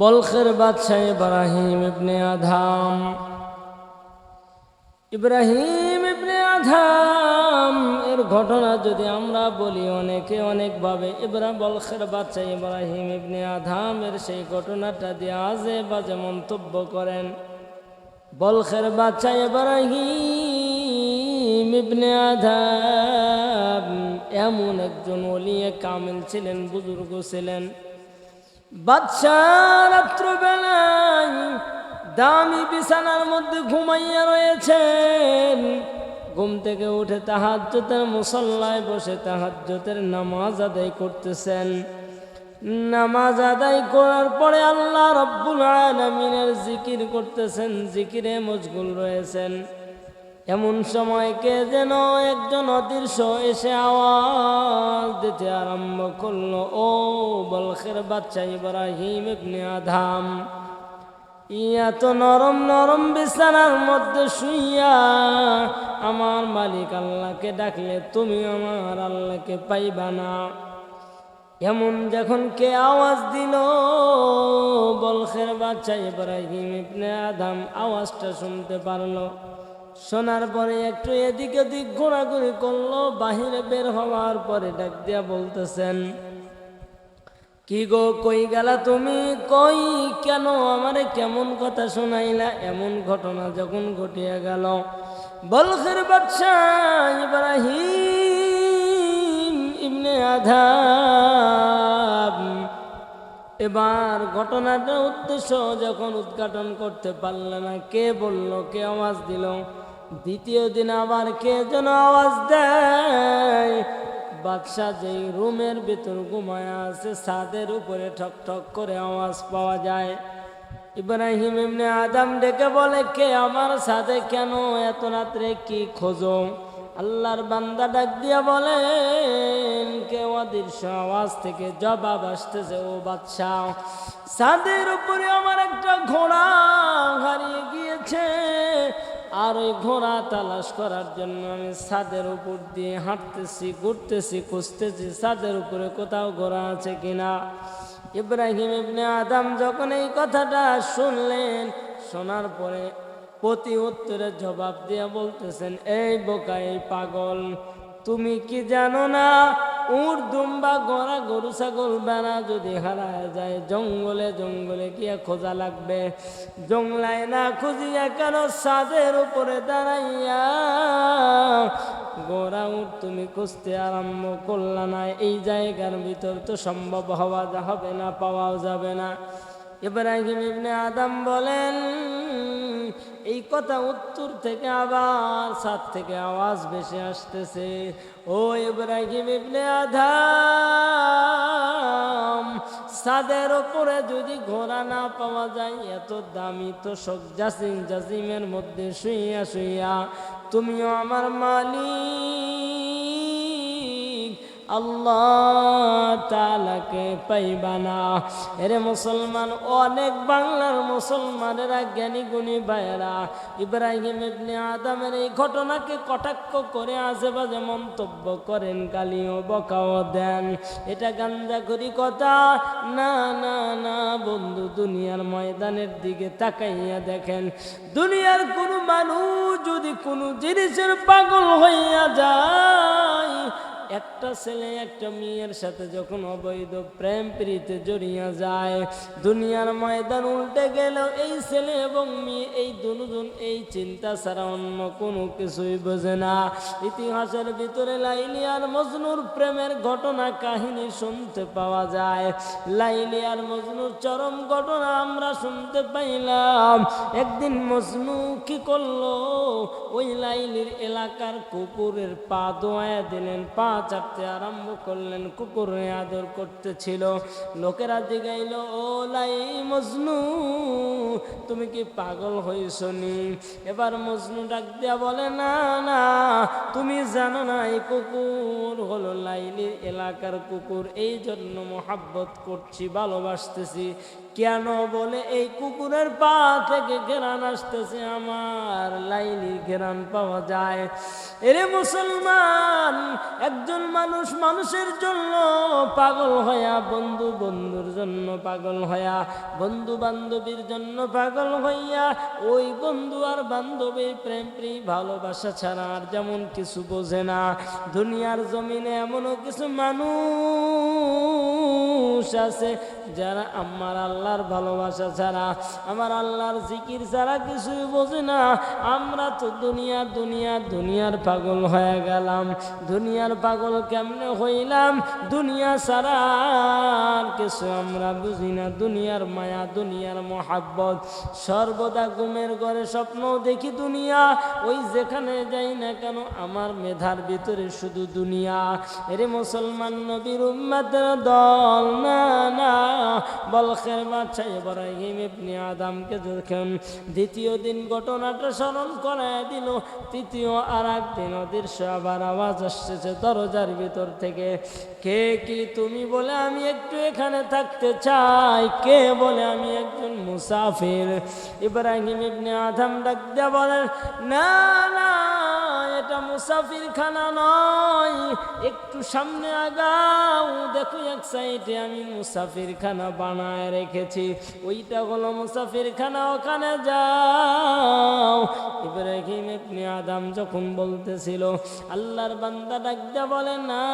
বলখের বাদশাহ ইব্রাহিম ইবনে আধাম ইব্রাহিম ইবনে আধাম এর ঘটনা যদি আমরা বলি অনেকে অনেকভাবে ইব্রাহিম বলখের বাদশাহ ইব্রাহিম ইবনে আধাম এর সেই ঘটনাটা দিয়ে আজে বাজে মন্তব্য করেন। বলখের বাদশাহ ইব্রাহিম ইবনে আধাম এমন একজন ওলিয়ে কামিল ছিলেন, বুজুর্গ ছিলেন। বাদশাহ রাত্রবেলায় দামি বিছানার মধ্যে ঘুমাইয়া রয়েছেন। ঘুম থেকে উঠে তাহাজ্জতের মুসল্লায় বসে তাহাজ্জতের নামাজ আদায় করতেছেন। নামাজ আদায় করার পরে আল্লাহ রব্বুল আলমিনের জিকির করতেছেন, জিকিরে মজগুল রয়েছেন। এমন সময় কে যেন একজন অদৃশ্য এসে আওয়াজ দিতে আরম্ভ করল। ও বলখের বাচ্চা ইব্রাহিম ইবনে আধাম ইয়া তো নরম নরম বিছানার মধ্যে শুইয়া আমার মালিক আল্লাহকে ডাকলে তুমি আমার আল্লাহকে পাইবা না। এমন যখন কে আওয়াজ দিল, বলখের বাচ্চা ইব্রাহিম ইবনে আদাম আওয়াজটা শুনতে পারল। শোনার পরে একটু এদিক ওদিক ঘোরাঘুরি করল, বাহিরে বের হওয়ার পরে ডাক দিয়া বলতেছেন, কি গো, কই গেলা তুমি? কই কেন আমারে কেমন কথা শোনাইলা? এমন ঘটনা যখন ঘটিয়া গেল, বলখের বাদশাহ ইব্রাহিম ইবনে আধাম এবার ঘটনাটা উদ্দেশ্য যখন উদ্ঘাটন করতে পারল না, কে বলল, কে আওয়াজ দিল? দ্বিতীয় দিন আবার কে যেন আওয়াজ দেয়? বাদশাহ যেই রুমের ভিতর ঘুমায় আছে, ছাদের উপরে ঠক ঠক করে আওয়াজ পাওয়া যায়। ইব্রাহিম এমনি আদাম ডেকে বলে, কে আমার সাথে কেন এত রাত্রে কি খোঁজো? আল্লাহর বান্দা ডাক দিয়া বলেন কেউ অদৃশ্য আওয়াজ থেকে জবাব আসতেছে, ও বাদশাহ? ছাদের উপরে আমার একটা ঘোড়া হারিয়ে গিয়েছে। আর ওই ঘোড়া তালাশ করার জন্য আমি ছাদের উপর দিয়ে হাঁটতেছি, ঘুরতেছি, খুঁজতেছি, ছাদের উপরে কোথাও ঘোড়া আছে কিনা। ইব্রাহিম ইবনে আদম যখন এই কথাটা শুনলেন, শোনার পরে প্রতি উত্তরে জবাব দিয়ে বলতেছেন, এই বোকা, এই পাগল, তুমি কি জানো না উট, দুম্বা, গড়া, গরু, ছাগল, বেড়া যদি হারায় যায়, জঙ্গলে জঙ্গলে গিয়া খোঁজা লাগবে। জংলায় না খুঁজিয়া কেন সাদের উপরে দাঁড়াইয়া? গোড়া উঠ তুমি খুঁজতে আরম্ভ করলা না, এই জায়গার ভিতর তো সম্ভব হওয়া হবে না, পাওয়াও যাবে না। ইব্রাহিম ইবনে আদম বলেন এই কথা উত্তর থেকে আবার সাত থেকে আওয়াজ বেশি আসতেছে। ও ইব্রাহিম ইবনে আধাম সাদের ওপরে যদি ঘোড়া না পাওয়া যায়, এত দামি তো শোক জাসিম জাসিমের মধ্যে শুইয়া শুইয়া, তুমিও আমার মালিক। আল্লাহ তালাকে পাইবা না। এরে মুসলমান, অনেক বাংলার মুসলমানেরা জ্ঞানী গুণী ভাইয়েরা, ইব্রাহিম ইবনে আদমের এই ঘটনাকে কটাক্ষ করে আশেপাশে মন্তব্য করেন কালিও বকাও দেন। এটা করি কথা। না না না, বন্ধু, দুনিয়ার ময়দানের দিকে তাকাইয়া দেখেন। দুনিয়ার কোনো মানুষ যদি কোনো জিনিসের পাগল হইয়া যায় একটা ছেলে, একটা মেয়ের সাথে যখন অবৈধ প্রেম প্রীতে জড়িয়ে যায়, দুনিয়ার ময়দান উল্টে গেল এই ছেলে এবং মেয়ে, এই দুজন এই চিন্তা ছাড়া অন্য কোনো কিছুই বোঝে না। ইতিহাসের ভিতরে লাইলি আর মজনুর প্রেমের ঘটনা, কাহিনী শুনতে পাওয়া যায়। লাইলি আর মজনুর চরম ঘটনা আমরা শুনতে পাইলাম। একদিন মজনু কি করল? ওই লাইলির এলাকার কুকুরের পা দোয়া দিলেন, পা চাপতে আরম্ভ করলেন, কুকুরে আদর করতেছিল। লোকেরা জিগাইল, ও লাই মজনু, তুমি কি পাগল হইছ নি এবার মজনু ডাক দিয়া বলে, না না, তুমি জানো না এই কুকুর হলো লাইলির এলাকার কুকুর। এই জন্য মোহাব্বত করছি, ভালোবাসতেছি। কেন বলে এই কুকুরের পা থেকে ঘেরান আসতেছে আমার লাইলির ঘেরান পাওয়া যায়। এরে মুসলমান, একজন মানুষ মানুষের জন্য পাগল হয়া, বন্ধু বন্ধুর জন্য পাগল হয়া, বন্ধু বান্ধবীর জন্য পাগল হইয়া, ওই বন্ধু আর বান্ধবীর প্রেম প্রেম ভালোবাসা ছাড়া আর যেমন কিছু বোঝে না। দুনিয়ার জমিনে এমনও কিছু মানুষ আছে যারা আমার আল্লাহর ভালোবাসা ছাড়া, আমার আল্লাহর জিকির ছাড়া কিছুই বোঝে না। আমরা তো দুনিয়া দুনিয়া, দুনিয়ার পাগল হয়ে গেলাম। দুনিয়ার পাগল কেমনে হইলাম? দুনিয়া ছাড়া আর কিছু আমরা বুঝি না। দুনিয়ার মায়া, দুনিয়ার মহাব্বত, সর্বদা ঘুমের ঘরে স্বপ্ন দেখি দুনিয়া। ওই যেখানে যাই না কেন, আমার মেধার ভিতরে শুধু দুনিয়া। এরে মুসলমান নবীর উম্মাদের দল না না। বলখের বাচ্চা ইব্রাহিম ইবনে আদমকে যখন দ্বিতীয় দিন ঘটনাটা স্মরণ করায় দিল, তৃতীয় আর একদিন দৃশ্য আবার আওয়াজ আসতেছে দরজার ভিতর থেকে। কে কি তুমি বলে আমি একটু এখানে থাকতে চাই? কে বলে আমি একজন মুসাফির? ইব্রাহিম ইবনে আদম ডাক দিয়া বলেন না না এটা মুসাফির খানা নয়। একটু সামনে আগাও। দেখো এক সাইডে আমি মুসাফির খানা বানায় রেখেছি। ওইটা হলো মুসাফির খানা ওখানে যাও। ইব্রাহিম ইবনে আদম যখন বলতেছিল, আল্লাহর বান্দা ডাক দিয়া বলে, না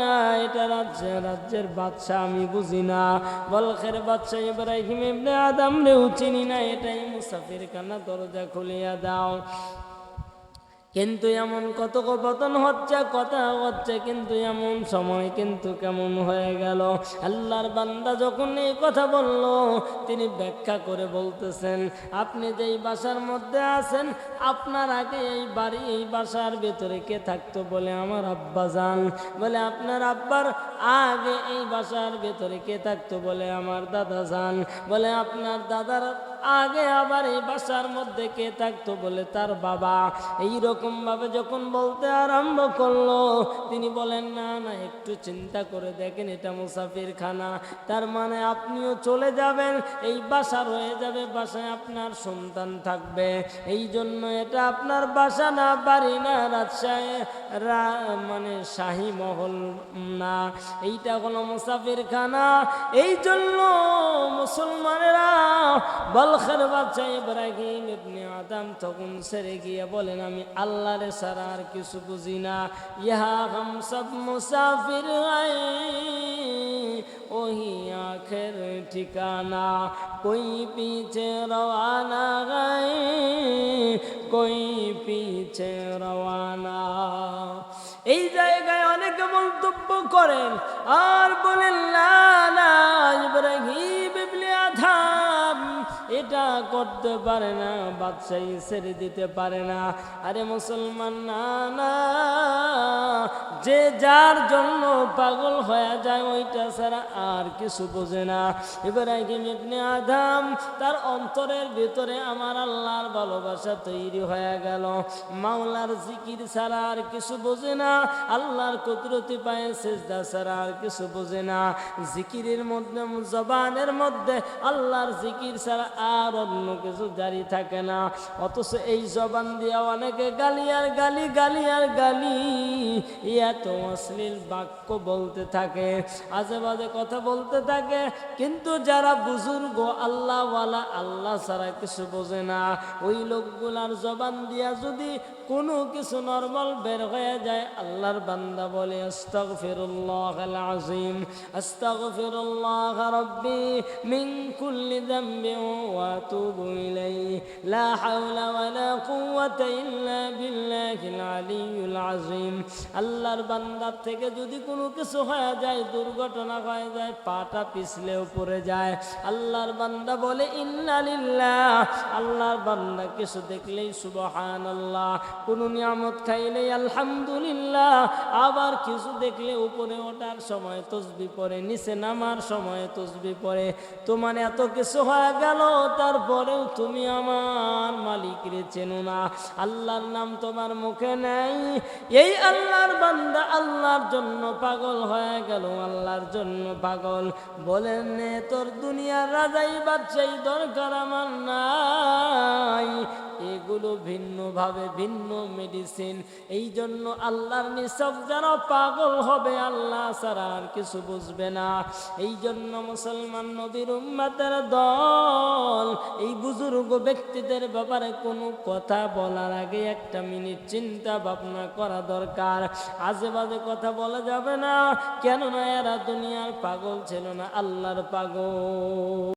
না, এটা রাজ্যে, রাজ্যের বাদশা আমি বুঝি না। বলখের বাদশা ইব্রাহিম ইবনে আদম রেও চিনি না, এটাই মুসাফির খানা দরজা খুলিয়া দাও। কিন্তু এমন কত পতন হচ্ছে, কথা হচ্ছে, কিন্তু এমন সময় কিন্তু কেমন হয়ে গেল। আল্লাহর বান্দা যখন এই কথা বলল, তিনি ব্যাখ্যা করে বলতেছেন, আপনি যেই বাসার মধ্যে আছেন, আপনার আগে এই বাড়ি, এই বাসার ভেতরে কে থাকতো বলে আমার আব্বা যান বলে, আপনার আব্বার আগে এই বাসার ভেতরে কে থাকতো বলে আমার দাদা যান বলে, আপনার দাদার আগে আবার এই বাসার মধ্যে কে থাকতো বলে তার বাবা। এই রকম ভাবে যখন বলতে আরম্ভ করল, তিনি বলেন, না না, একটু চিন্তা করে দেখেন, এটা মুসাফির খানা তার মানে আপনিও চলে যাবেন, এই বাসা রয়ে যাবে, বাসায় আপনার সন্তান থাকবে। এই জন্য এটা আপনার বাসা না, বাড়ি না, রাজশাহী মানে শাহী মহল না। এইটা হলো মুসাফির খানা এই জন্য মুসলমানেরা আলখার বাচ্চা ইব্রাহিম ইবনে আদম তখন সেরে গিয়ে বলেন, আমি আল্লাহর সারা আর কিছু বুঝি না। ইহা হাম সব মুসাফির ওহি আখের ঠিকানা। কই পিছে রওয়ানা গাই, কই পিছে রওয়ানা। এই জায়গায় অনেক মন্তব্য করেন, আর বলেন, না না, ইব্রাহিম এটা করতে পারে না, বাদশাহী ছেড়ে দিতে পারে না। আরে মুসলমান, না না, যে যার জন্য পাগল হয়ে যায় ওইটা ছাড়া আর কিছু বোঝে না। ইব্রাহিম ইবনে আদম, তার অন্তরের ভিতরে আমার আল্লাহর ভালোবাসা তৈরি হয়ে গেল। মাওলার জিকির ছাড়া আর কিছু বোঝে না, আল্লাহর কুদরতি পায়ে সেজদা ছাড়া আর কিছু বোঝে না। জিকিরের মধ্যে, জবানের মধ্যে আল্লাহর জিকির ছাড়া আর অন্য কিছু জারি থাকে না। অথচ এই জবান দিয়ে অনেকে গালি আর গালি গালি আর গালি এত অশ্লীল বাক্য বলতে থাকে, আজে বাজে কথা বলতে থাকে। কিন্তু যারা বুজুর্গ, আল্লাহওয়ালা, আল্লাহ ছাড়া কিছু বোঝে না। ওই লোকগুলার জবান দিয়া যদি কোনো কিছু নর্মাল বের হয়ে যায়, আল্লাহর বান্দা বলে আস্তাগফিরুল্লাহ আজিম আস্তাগফিরুল্লাহ রাব্বি মিন কুল্লি যামবিন আতুবু ইলাইহি লা হাওলা ওয়ালা কুওয়াতা ইল্লা বিল্লাহিল আলিয়্যুল আযীম আল্লাহর বান্দার থেকে যদি কোনো কিছু হয়ে যায়, দুর্ঘটনা হয়ে যায়, পাটা পিছলেও পড়ে যায়। আল্লাহর বান্দা বলে, ইন্না লিল্লাহ। আল্লাহর বান্দা কিছু দেখলেই সুবহান আল্লাহ কোনো নিয়ামত খাইলেই, আলহামদুলিল্লাহ। আবার কিছু দেখলে, উপরে ওঠার সময় তসবি পড়ে, নিচে নামার সময় তসবি পড়ে। তোমার এত কিছু হয়ে গেল তারপরেও তুমি আমার মালিক রে চেনো না। আল্লাহর নাম তোমার মুখে নেই। এই আল্লাহর বান্দা আল্লাহর জন্য পাগল হয়ে গেল, আল্লাহর জন্য পাগল। বলেন তোর দুনিয়ার রাজাই বাচ্চাই দরকার আমার নাই। এগুলো ভিন্নভাবে ভিন্ন মেডিসিন এই জন্য আল্লাহর নিসব যেন পাগল হবে, আল্লাহ ছাড়া আর কিছু বুঝবে না। এই জন্য মুসলমান নবীর উম্মাতের দল, এই বুজুর্গ ব্যক্তিদের ব্যাপারে কোনো কথা বলার আগে একটা মিনিট চিন্তা ভাবনা করা দরকার। আজে বাজে কথা বলা যাবে না, কেননা এরা দুনিয়ার পাগল ছিল না, আল্লাহর পাগল।